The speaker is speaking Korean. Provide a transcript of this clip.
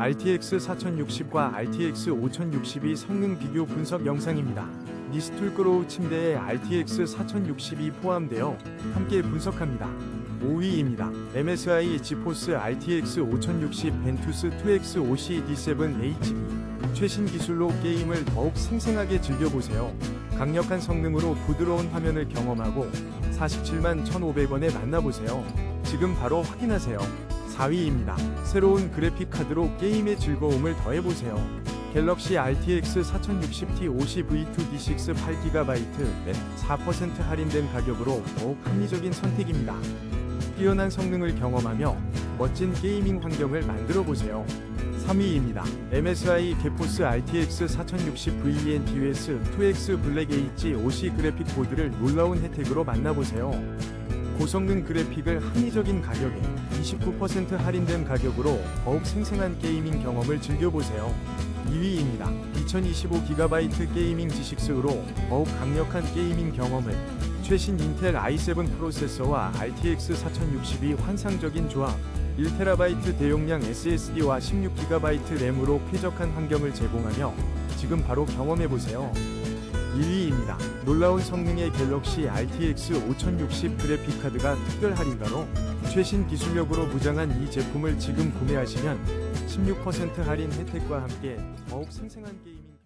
RTX 4060과 RTX 5060이 성능 비교 분석 영상입니다. 니스툴크로우 침대에 RTX 4060이 포함되어 함께 분석합니다. 5위입니다. MSI 지포스 RTX 5060 벤투스 2X OCD7 HB 최신 기술로 게임을 더욱 생생하게 즐겨보세요. 강력한 성능으로 부드러운 화면을 경험하고 47만 1,500원에 만나보세요. 지금 바로 확인하세요. 4위입니다. 새로운 그래픽 카드로 게임의 즐거움을 더해보세요. 갤럭시 RTX 4060T 50V2D6 8GB 넷4% 할인된 가격으로 더욱 합리적인 선택입니다. 뛰어난 성능을 경험하며 멋진 게이밍 환경을 만들어 보세요. 3위입니다. MSI 게포스 RTX 4060 VNTUS 2X 블랙 H OC 그래픽 보드를 놀라운 혜택으로 만나보세요. 고성능 그래픽을 합리적인 가격에 29% 할인된 가격으로 더욱 생생한 게이밍 경험을 즐겨보세요. 2위입니다. 2025GB 게이밍 G6로 더욱 강력한 게이밍 경험을 최신 인텔 i7 프로세서와 RTX 4060이 환상적인 조합 1TB 대용량 SSD와 16GB 램으로 쾌적한 환경을 제공하며 지금 바로 경험해보세요. 1위입니다. 놀라운 성능의 갤럭시 RTX 5060 그래픽 카드가 특별 할인가로 최신 기술력으로 무장한 이 제품을 지금 구매하시면 16% 할인 혜택과 함께 더욱 생생한 게임